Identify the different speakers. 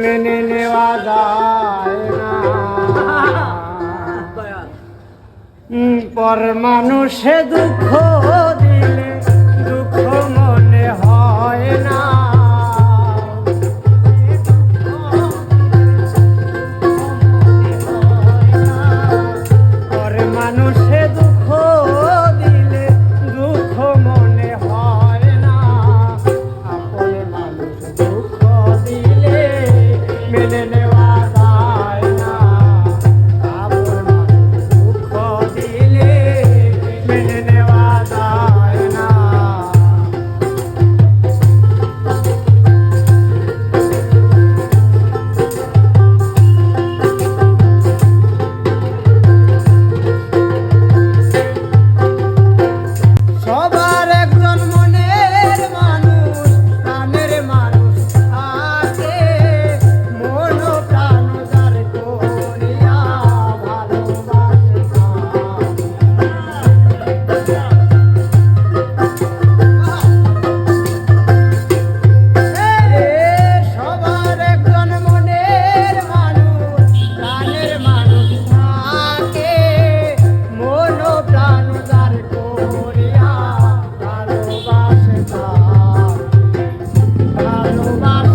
Speaker 1: মেনে নেওয়া যায় না পর মানুষে দুঃখ দিলে দুঃখ মনে হয় না Thank you. minute. Bye.